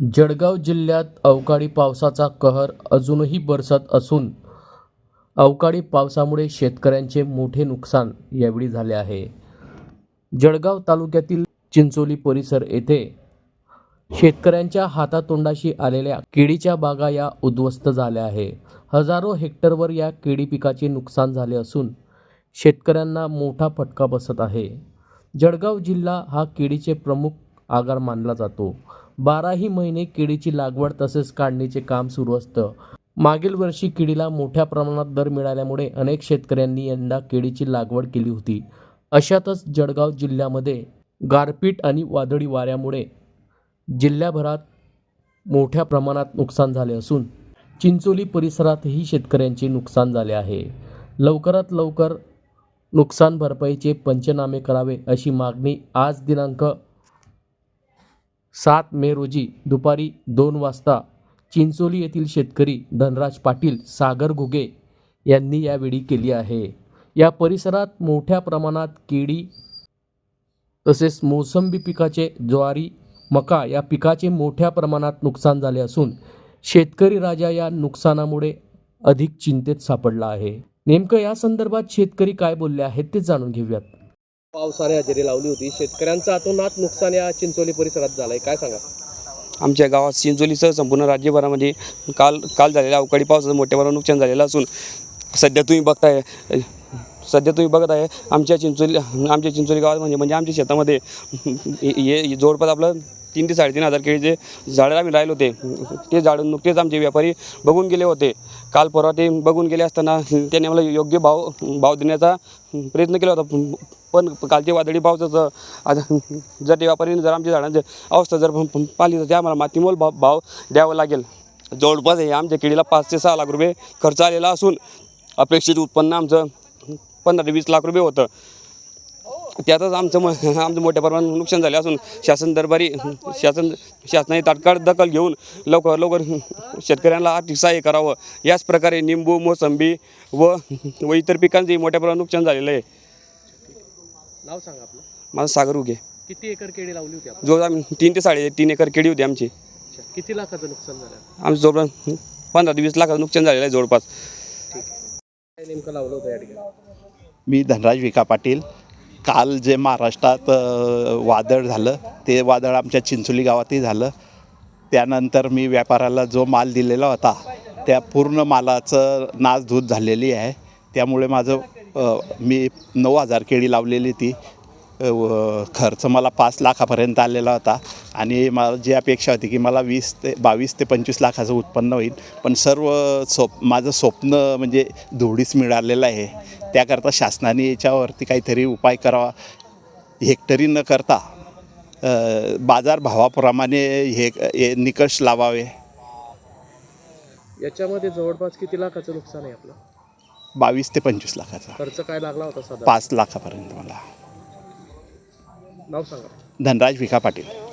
जळगाव जिल्ह्यात अवकाळी पावसाचा कहर अजूनही बरसत असून अवकाळी पावसामुळे शेतकऱ्यांचे मोठे नुकसान यावेळी झाले आहे. जळगाव तालुक्यातील चिंचोली परिसर येथे शेतकऱ्यांच्या हातातोंडाशी आलेल्या केळीच्या बागा या उद्ध्वस्त झाल्या आहे. हजारो हेक्टरवर या केळी पिकाचे नुकसान झाले असून शेतकऱ्यांना मोठा फटका बसत आहे. जळगाव जिल्हा हा केळीचे प्रमुख आगार मानला जातो. बाराही महिने केळीची लागवड तसेच काढणीचे काम सुरू असतं. मागील वर्षी केळीला मोठ्या प्रमाणात दर मिळाल्यामुळे अनेक शेतकऱ्यांनी यंदा केळीची लागवड केली होती. अशातच जळगाव जिल्ह्यामध्ये गारपीट आणि वादळी वाऱ्यामुळे जिल्ह्याभरात मोठ्या प्रमाणात नुकसान झाले असून चिंचोली परिसरातही शेतकऱ्यांचे नुकसान झाले आहे. लवकरात लवकर नुकसान भरपाईचे पंचनामे करावे अशी मागणी आज दिनांक सात मे रोजी दुपारी दोन वाजता चिंचोली येथील शेतकरी धनराज पाटील सागर घुगे यांनी यावेळी केली आहे. या परिसरात मोठ्या प्रमाणात केळी तसेच मोसंबी पिकाचे ज्वारी मका या पिकाचे मोठ्या प्रमाणात नुकसान झाले असून शेतकरी राजा या नुकसानामुळे अधिक चिंतेत सापडला आहे. नेमकं या संदर्भात शेतकरी काय बोलले आहेत ते जाणून घेऊयात. पावसाने हजेरी लावली होती. शेतकऱ्यांचं अतोनात नुकसान या चिंचोली परिसरात झालंय. काय सांगा आमच्या गावात चिंचोलीसह संपूर्ण राज्यभरामध्ये काल काल झालेल्या अवकाळी पावसाचं मोठ्या प्रमाणात नुकसान झालेलं असून सध्या तुम्ही बघताय सध्या तुम्ही बघत आहे आमच्या चिंचोली आमच्या चिंचोली गावात म्हणजे म्हणजे आमच्या शेतामध्ये हे जवळपास आपलं तीन ते साडेतीन हजार केळीचे झाडं आम्ही राहिले होते. ते झाडं नुकतेच आमचे व्यापारी बघून गेले होते. काल परवा ते बघून गेले असताना त्याने मला योग्य भाव भाव देण्याचा प्रयत्न केला होता. पण कालचे वादळी पावसाचं आता जर ते व्यापारीने जर आमच्या झाडांची अवस्था जर पाहिली तर ते आम्हाला मातीमोल भाव भाव द्यावा लागेल. जवळपास हे आमच्या केळीला पाच ते सहा लाख रुपये खर्च आलेला असून अपेक्षित उत्पन्न आमचं पंधरा ते वीस लाख रुपये होतं. त्यातच आमचं म आमचं मोठ्या प्रमाणात नुकसान झाले असून शासन दरबारी शासन शासनाने तात्काळ दखल घेऊन लवकर लवकर शेतकऱ्यांना आर्थिक सहाय्य करावं. याच प्रकारे निंबू मोसंबी व व इतर पिकांचंही मोठ्या प्रमाणात नुकसान झालेलं आहे. नाव सांगा आपलं. माझं सागर उगे. किती एकर केळी लावली होती आपण? जो आम्ही तीन ते साडे तीन एकर केळी होती आमची. अच्छा. किती लाखाचं नुकसान झालं? आमचं जवळपास पंधरा ते वीस लाखाचं नुकसान झालेलं आहे जवळपास. ठीक आहे. काय नेमकं लावलं होतं या ठिकाणी? मी धनराज विका पाटील काल जे महाराष्ट्रात वादळ झालं ते वादळ आमच्या चिंचोली गावातही झालं. त्यानंतर मी व्यापाराला जो माल दिलेला होता त्या पूर्ण मालाचं नासधूत झालेली आहे. त्यामुळे माझं मी नऊ हजार केळी लावलेली ती. खर्च मला पाच लाखापर्यंत आलेला होता. आणि मला जी अपेक्षा होती की मला वीस ते बावीस ते पंचवीस लाखाचं उत्पन्न होईल. पण सर्व स्वप माझं स्वप्न म्हणजे धुळीस मिळालेलं आहे. त्याकरता शासनाने याच्यावरती काहीतरी उपाय करावा. हेक्टरी न करता बाजारभावाप्रमाणे हे हे निकष लावावे. याच्यामध्ये जवळपास किती लाखाचं नुकसान आहे आपलं? बावीस ते पंचवीस लाखाचा. खर्च काय लागला होता पाच लाखापर्यंत मला. नाव सांगा. धनराज विखा पाटील.